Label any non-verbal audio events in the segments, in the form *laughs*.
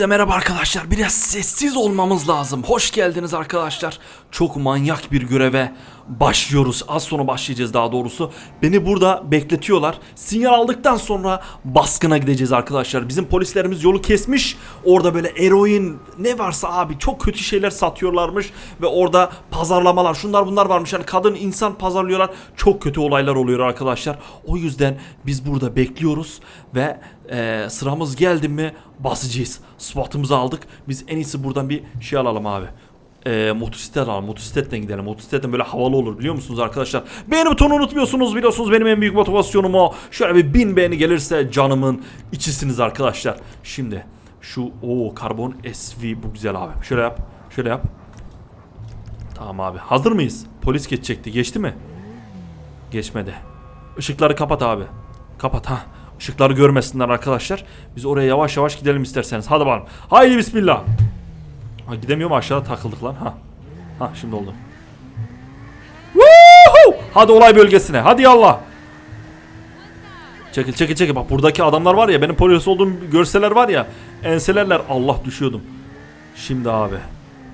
Hepinize merhaba arkadaşlar. Biraz sessiz olmamız lazım. Hoş geldiniz arkadaşlar. Çok manyak bir göreve başlıyoruz. Az sonra başlayacağız daha doğrusu. Beni burada bekletiyorlar. Sinyal aldıktan sonra baskına gideceğiz arkadaşlar. Bizim polislerimiz yolu kesmiş. Orada böyle eroin ne varsa abi çok kötü şeyler satıyorlarmış ve orada pazarlamalar şunlar bunlar varmış. Yani kadın insan pazarlıyorlar. Çok kötü olaylar oluyor arkadaşlar. O yüzden biz burada bekliyoruz ve e, sıramız geldi mi basacağız. SWAT'ımızı aldık. Biz en iyisi buradan bir şey alalım abi. E, motosiklet alalım. Motosikletten gidelim. Motosikletten böyle havalı olur biliyor musunuz arkadaşlar? Beğeni butonu unutmuyorsunuz. Biliyorsunuz benim en büyük motivasyonum o. Şöyle bir bin beğeni gelirse canımın içisiniz arkadaşlar. Şimdi şu o karbon SV bu güzel abi. Şöyle yap. Şöyle yap. Tamam abi. Hazır mıyız? Polis geçecekti. Geçti mi? Geçmedi. Işıkları kapat abi. Kapat ha. Işıkları görmesinler arkadaşlar. Biz oraya yavaş yavaş gidelim isterseniz. Hadi bakalım. Haydi bismillah. Ha, gidemiyorum aşağıda takıldık lan. Ha. Ha şimdi oldu. Woohoo! Hadi olay bölgesine. Hadi yallah. Çekil çekil çekil. Bak buradaki adamlar var ya benim polis olduğum görseler var ya enselerler. Allah düşüyordum. Şimdi abi.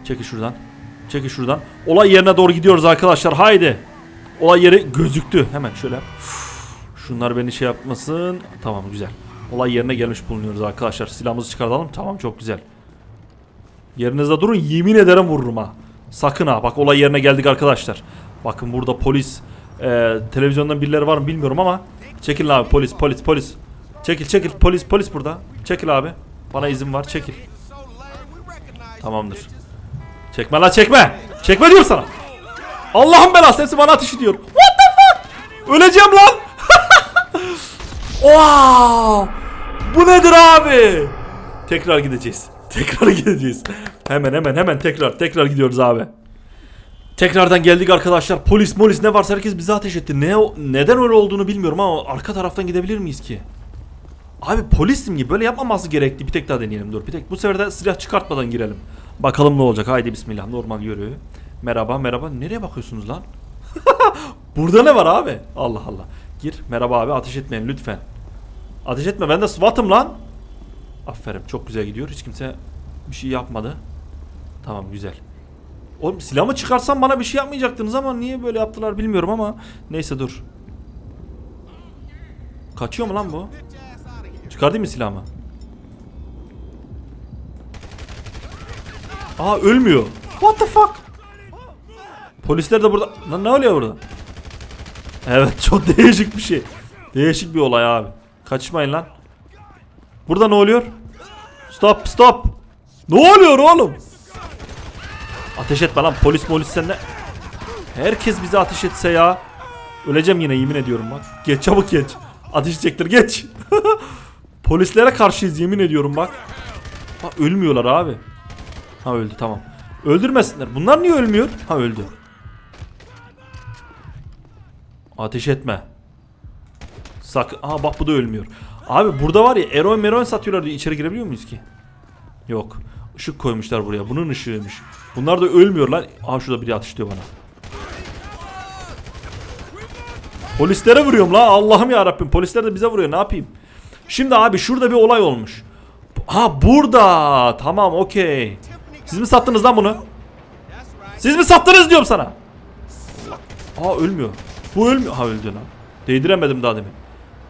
Çekil şuradan. Çekil şuradan. Olay yerine doğru gidiyoruz arkadaşlar. Haydi. Olay yeri gözüktü. Hemen şöyle. yap. Şunlar beni şey yapmasın. Tamam güzel. Olay yerine gelmiş bulunuyoruz arkadaşlar. Silahımızı çıkartalım. Tamam çok güzel. Yerinizde durun. Yemin ederim vururum ha. Sakın ha. Bak olay yerine geldik arkadaşlar. Bakın burada polis e, televizyondan birileri var mı bilmiyorum ama çekil abi polis polis polis. Çekil çekil polis polis burada. Çekil abi. Bana izin var çekil. Tamamdır. Çekme la çekme. Çekme diyorum sana. Allah'ın belası hepsi bana ateş ediyor. What the fuck? Öleceğim lan. *laughs* wow. Bu nedir abi? Tekrar gideceğiz. Tekrar gideceğiz. Hemen hemen hemen tekrar tekrar gidiyoruz abi. Tekrardan geldik arkadaşlar. Polis molis ne varsa herkes bize ateş etti. Ne neden öyle olduğunu bilmiyorum ama arka taraftan gidebilir miyiz ki? Abi polisim gibi böyle yapmaması gerekti. Bir tek daha deneyelim dur. Bir tek bu sefer de silah çıkartmadan girelim. Bakalım ne olacak. Haydi bismillah. Normal yürü. Merhaba merhaba. Nereye bakıyorsunuz lan? *laughs* Burada ne var abi? Allah Allah. Gir. Merhaba abi. Ateş etmeyin lütfen. Ateş etme. Ben de SWAT'ım lan. Aferin. Çok güzel gidiyor. Hiç kimse bir şey yapmadı. Tamam güzel. Oğlum silahımı çıkarsam bana bir şey yapmayacaktınız ama niye böyle yaptılar bilmiyorum ama neyse dur. Kaçıyor mu lan bu? Çıkardın mı silahımı? Aa ölmüyor. What the fuck? Polisler de burada. Lan ne oluyor burada? Evet çok *laughs* değişik bir şey. Değişik bir olay abi. Kaçmayın lan. Burada ne oluyor? Stop stop. Ne oluyor oğlum? Ateş etme lan polis polis sen ne? Herkes bize ateş etse ya. Öleceğim yine yemin ediyorum bak. Geç çabuk geç. Ateş edecektir geç. *laughs* Polislere karşıyız yemin ediyorum bak. Ha ölmüyorlar abi. Ha öldü tamam. Öldürmesinler. Bunlar niye ölmüyor? Ha öldü. Ateş etme. Sakın. Aha bak bu da ölmüyor. Abi burada var ya eroin meroin satıyorlar diye içeri girebiliyor muyuz ki? Yok. Işık koymuşlar buraya. Bunun ışığıymış. Bunlar da ölmüyor lan. Aha şurada biri atışlıyor bana. Polislere vuruyorum la. Allah'ım ya Rabbim. Polisler de bize vuruyor. Ne yapayım? Şimdi abi şurada bir olay olmuş. Ha burada. Tamam okey. Siz mi sattınız lan bunu? Siz mi sattınız diyorum sana. Aa ölmüyor. Bu ölmüyor. Ha öldü lan. Değdiremedim daha demin.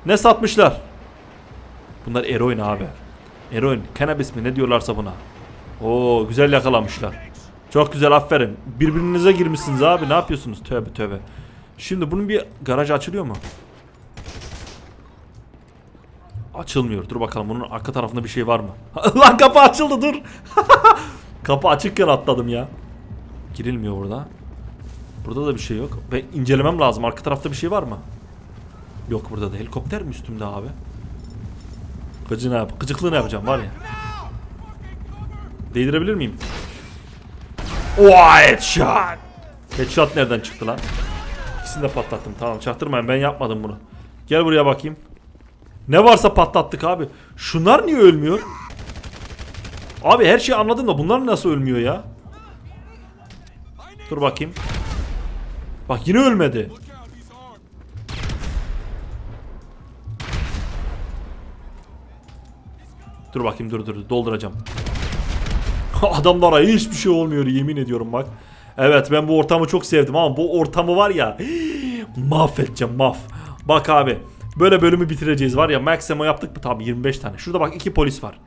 Ne satmışlar? Bunlar eroin abi. Eroin. Cannabis mi ne diyorlarsa buna. Oo güzel yakalamışlar. Çok güzel aferin. Birbirinize girmişsiniz abi. Ne yapıyorsunuz? Tövbe tövbe. Şimdi bunun bir garajı açılıyor mu? Açılmıyor. Dur bakalım bunun arka tarafında bir şey var mı? *laughs* Lan kapı açıldı dur. *laughs* kapı açıkken atladım ya. Girilmiyor burada. Burada da bir şey yok. Ben incelemem lazım. Arka tarafta bir şey var mı? Yok burada da. Helikopter mi üstümde abi? Gıcı ne yap? Gıcıklığı ne yapacağım var ya. Değdirebilir miyim? Oh headshot. Headshot nereden çıktı lan? İkisini de patlattım. Tamam çaktırmayın ben yapmadım bunu. Gel buraya bakayım. Ne varsa patlattık abi. Şunlar niye ölmüyor? Abi her şeyi anladım da bunlar nasıl ölmüyor ya? Dur bakayım. Bak yine ölmedi. Dur bakayım dur dur dolduracağım. *laughs* Adamlara hiçbir şey olmuyor yemin ediyorum bak. Evet ben bu ortamı çok sevdim ama bu ortamı var ya *gasps* mahvedeceğim maf. Bak abi böyle bölümü bitireceğiz var ya Maximo yaptık mı tamam 25 tane. Şurada bak iki polis var.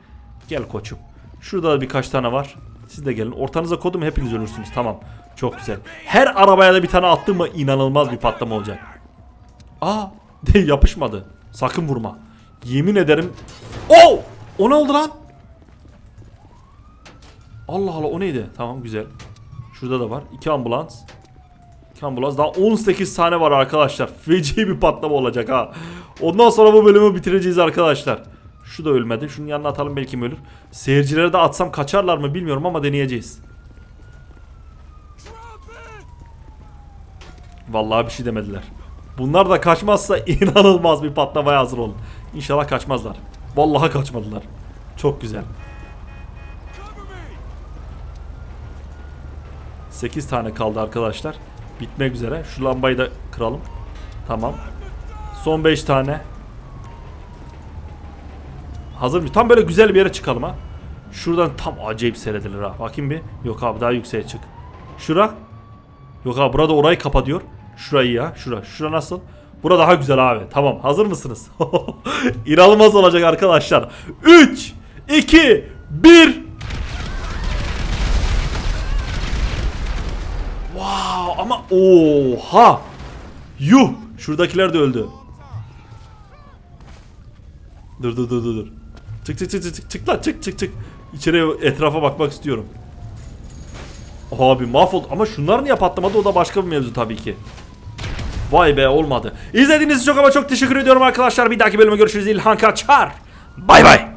Gel koçum. Şurada da birkaç tane var. Siz de gelin. Ortanıza kodum hepiniz ölürsünüz. Tamam. Çok güzel. Her arabaya da bir tane attım mı inanılmaz bir patlama olacak. Aa de *laughs* yapışmadı. Sakın vurma. Yemin ederim. Oh! O ne oldu lan? Allah Allah o neydi? Tamam güzel. Şurada da var. İki ambulans. İki ambulans. Daha 18 tane var arkadaşlar. Feci bir patlama olacak ha. Ondan sonra bu bölümü bitireceğiz arkadaşlar. Şu da ölmedi. Şunun yanına atalım belki mi ölür. Seyircilere de atsam kaçarlar mı bilmiyorum ama deneyeceğiz. Vallahi bir şey demediler. Bunlar da kaçmazsa *laughs* inanılmaz bir patlamaya hazır olun. İnşallah kaçmazlar. Vallahi kaçmadılar. Çok güzel. 8 tane kaldı arkadaşlar. Bitmek üzere. Şu lambayı da kıralım. Tamam. Son 5 tane. Hazır mı? Tam böyle güzel bir yere çıkalım ha. Şuradan tam acayip seyredilir ha. Bakayım bir. Yok abi daha yükseğe çık. Şura. Yok abi burada orayı kapa diyor. Şurayı ya. Şura. Şura nasıl? Bura daha güzel abi. Tamam. Hazır mısınız? *laughs* İnanılmaz olacak arkadaşlar. 3 2 1 ama oha. Yuh. Şuradakiler de öldü. Dur dur dur dur çık çık çık çık lan çık çık çık. İçeri etrafa bakmak istiyorum. Abi mahvoldu ama şunlar niye patlamadı o da başka bir mevzu tabii ki. Vay be olmadı. İzlediğiniz için çok ama çok teşekkür ediyorum arkadaşlar. Bir dahaki bölüme görüşürüz. İlhan Kaçar. Bay bay.